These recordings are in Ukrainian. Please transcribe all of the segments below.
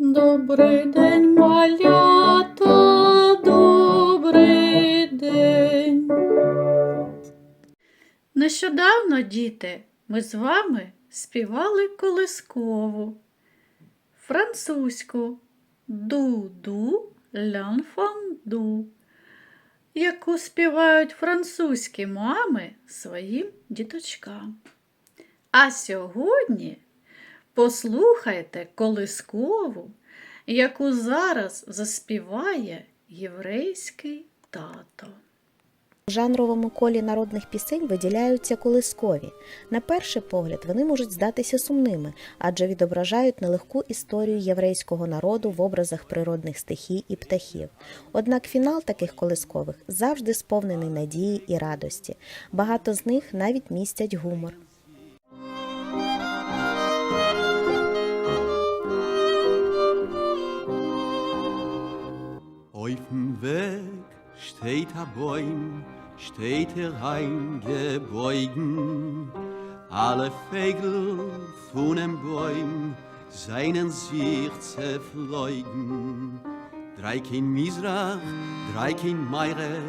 Добрий день, малята, добрий день. Нещодавно, діти, ми з вами співали колискову французьку ду-ду лян-фан-ду, яку співають французькі мами своїм діточкам. А сьогодні послухайте колискову, яку зараз заспіває єврейський тато. У жанровому колі народних пісень виділяються колискові. На перший погляд вони можуть здатися сумними, адже відображають нелегку історію єврейського народу в образах природних стихій і птахів. Однак фінал таких колискових завжди сповнений надії і радості. Багато з них навіть містять гумор. Auf dem Weg steht ein Bäum, steht er eingebeugen. Alle Vögel von dem Bäum seinen sich zerfleugen. Drei kein Misrach, drei kein Meirev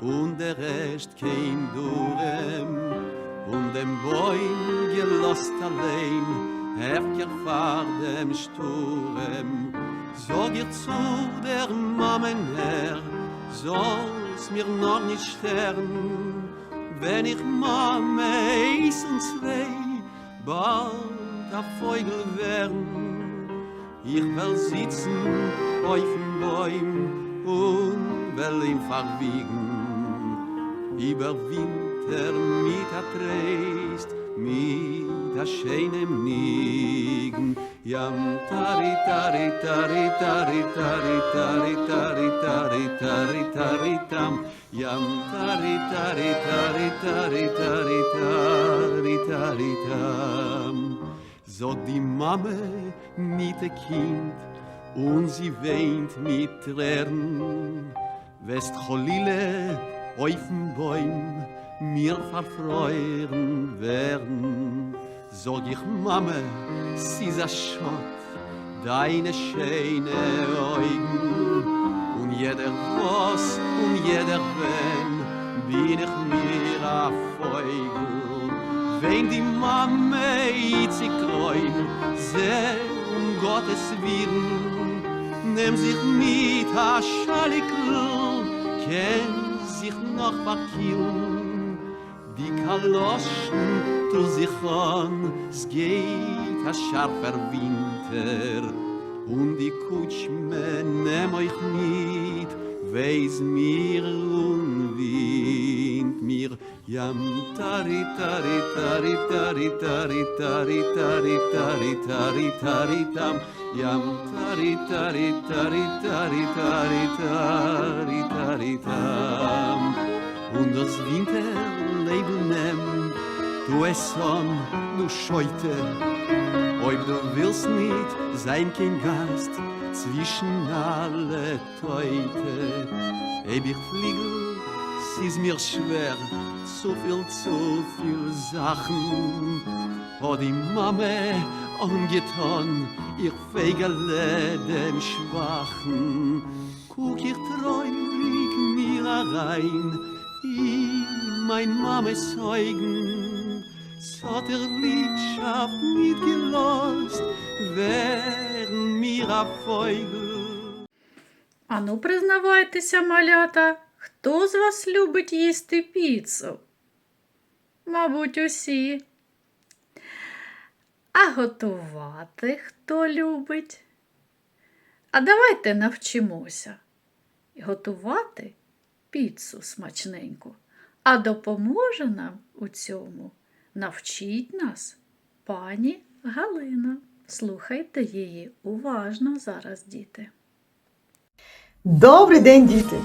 und der Rest kein Durem. Und dem Bäum gelost allein, ihr vor dem Sturm. Sag ihr zu der Mammen her, soll's mir noch nicht sterben, wenn ich Mame eins und zwei bald a Vogel werden. Ich will sitzen auf dem Bäum und will ihn verwiegen, über Winter mit a Trist, mit a schönem Nigen. Yam tari tari tari tari tari tari tari tari tari tari tam. Yam tari tari tari tari tari tari tari tam. So die Mame mit dem Kind und sie weint mit Tränen. West Cholile auf dem Bäum mir verfreuen werden. Sag ich Mame, sie ist a Schott, deine schöne Augen. Und jeder was und jeder wenn, bin ich mir a Feugel. Wenn die Mame itzig träum, seh um Gottes Willen, nimm sich mit a Schalikel, kenn sich noch verkillen. Die Kaloschen tu sich an, es geht a scharfer Winter. Und die Kutschme nehm euch mit, weis mir und wind mir. Yam tari tari tari tari tari tari tari tari tari tari tam. Yam tari tari tari tari tari tari tari tam. Und das Winterleben nimm, du es an, du scheute. Ob du willst nicht sein kein Gast zwischen alle Teute. Eb ich fliege, es ist mir schwer, zu viel, zu viel Sachen. Hat die Mame angetan, ihr Fegele dem Schwachen. Guck ich treurig mir rein, in mein Mames Augen. So hat er Liedschaft nicht gelost, wären mir a Feugel. Ану, признавайтеся, малята, хто з вас любить їсти піцу? Мабуть, усі. А готувати хто любить? А давайте навчимося готувати піцу смачненьку. А допоможе нам у цьому навчить нас пані Галина. Слухайте її уважно зараз, діти. Добрий день, діти!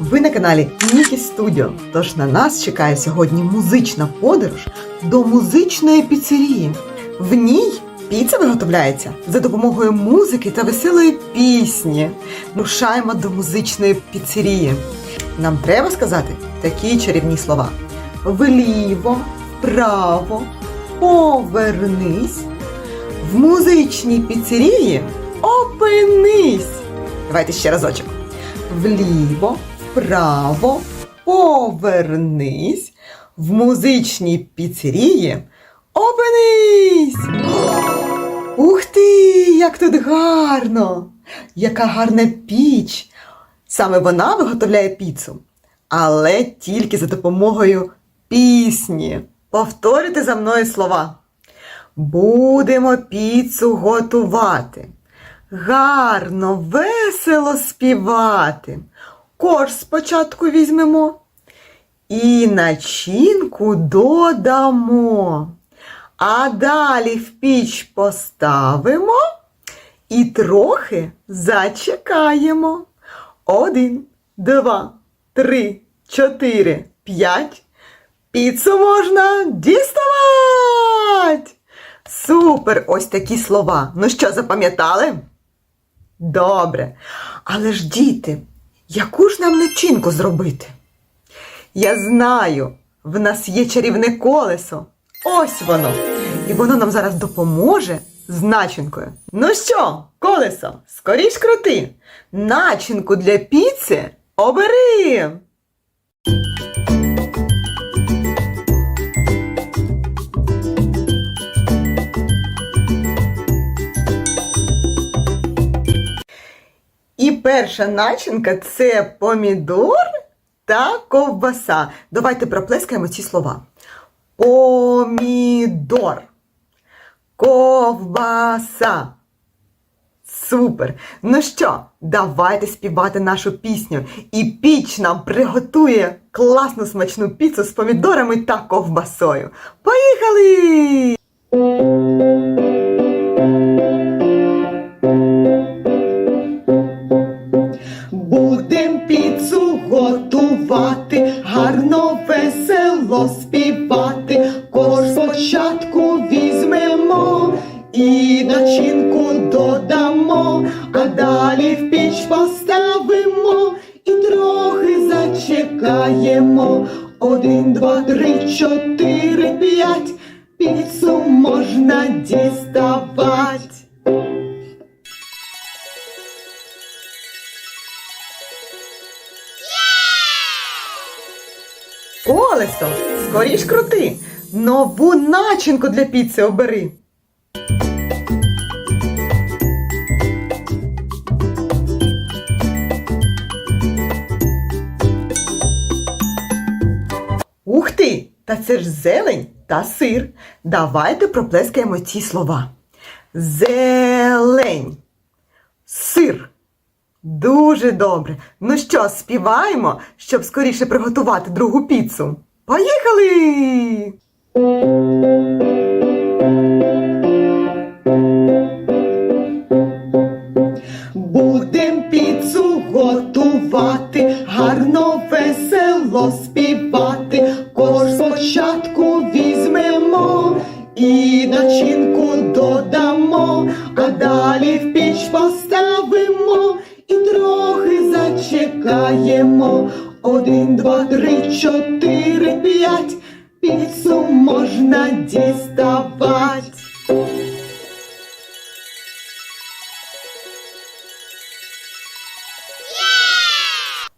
Ви на каналі Нікі Студіо. Тож на нас чекає сьогодні музична подорож до музичної піцерії. В ній піца виготовляється за допомогою музики та веселої пісні. Рушаємо до музичної піцерії. Нам треба сказати такі чарівні слова: вліво, вправо, повернись. В музичній піцерії опинись. Давайте ще разочок. Вліво, вправо, повернись. В музичній піцерії опинись. Як тут гарно! Яка гарна піч! Саме вона виготовляє піцу, але тільки за допомогою пісні. Повторюйте за мною слова. Будемо піцу готувати. Гарно, весело співати. Корж спочатку візьмемо і начинку додамо. А далі в піч поставимо і трохи зачекаємо. Один, два, три, чотири, п'ять. Піцу можна діставати. Супер! Ось такі слова. Ну що, запам'ятали? Добре. Але ж діти, яку ж нам начинку зробити? Я знаю, в нас є чарівне колесо. Ось воно. І воно нам зараз допоможе з начинкою. Ну що, колесо, скоріш крути. Начинку для піци обери. І перша начинка це помідор та ковбаса. Давайте проплескаємо ці слова. Помідор. Ковбаса. Супер! Ну що, давайте співати нашу пісню. І піч нам приготує класну смачну піцу з помідорами та ковбасою. Поїхали! А далі в піч поставимо і трохи зачекаємо. Один, два, три, чотири, п'ять. Піцу можна діставати. Колесо, скоріш крути. Нову начинку для піци обери. Та це ж зелень та сир. Давайте проплескаємо ці слова. Зелень. Сир. Дуже добре. Ну що, співаємо, щоб скоріше приготувати другу піцу. Поїхали! Будем піцу готувати, гарно весело Піцу можна діставати.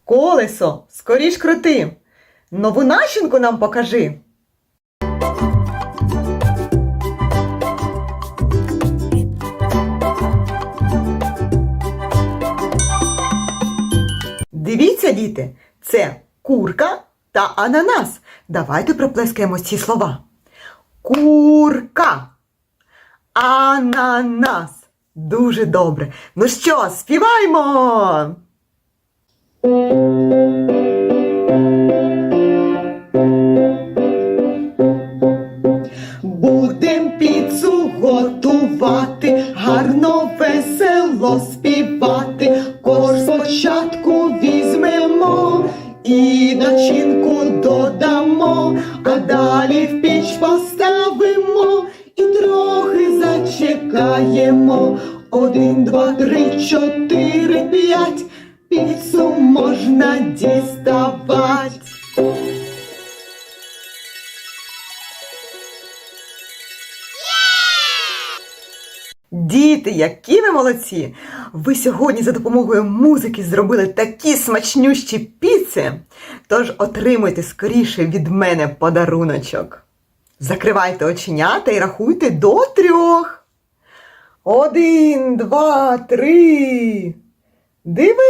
Колесо, скоріш крути. Нову начинку нам покажи. Дивіться, діти, це курка та ананас. Давайте проплескаємо ці слова. Курка. Ананас. Дуже добре. Ну що, співаємо? Зачекаємо. Один, два, три, чотири, п'ять. Піцу можна діставати. Діти, які ви молодці! Ви сьогодні за допомогою музики зробили такі смачнющі піци. Тож отримуйте скоріше від мене подаруночок. Закривайте оченята і рахуйте до трьох. Один, два, три. Диви!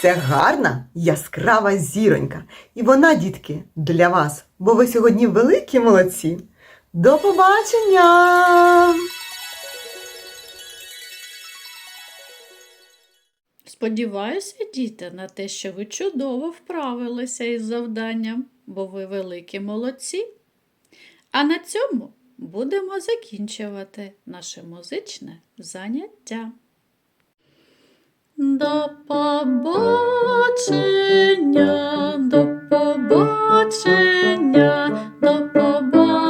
Це гарна яскрава зіронька. І вона, дітки, для вас, бо ви сьогодні великі молодці. До побачення! Сподіваюся, діти, на те, що ви чудово вправилися із завданням, бо ви великі молодці. А на цьому будемо закінчувати наше музичне заняття. До побачення, до побачення, до побачення.